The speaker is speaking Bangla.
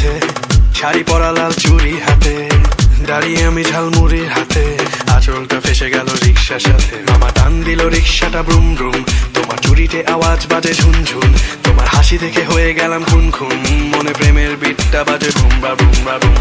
জ্যামের শাড়ি পরা লাল চুরি হাতে, দাঁড়িয়ে আমি ঝালমুড়ির হাতে আচলটা ফেসে গেল রিক্সার সাথে। মামা টান দিল রিক্সাটা ব্রুম ব্রুম, তোমার চুরিতে আওয়াজ বাজে ঝুনঝুন, তোমার হাসি দেখে হয়ে গেলাম খুন খুন মনে প্রেমের বিটটা বাজে ভুমবা ভুমবা ভুম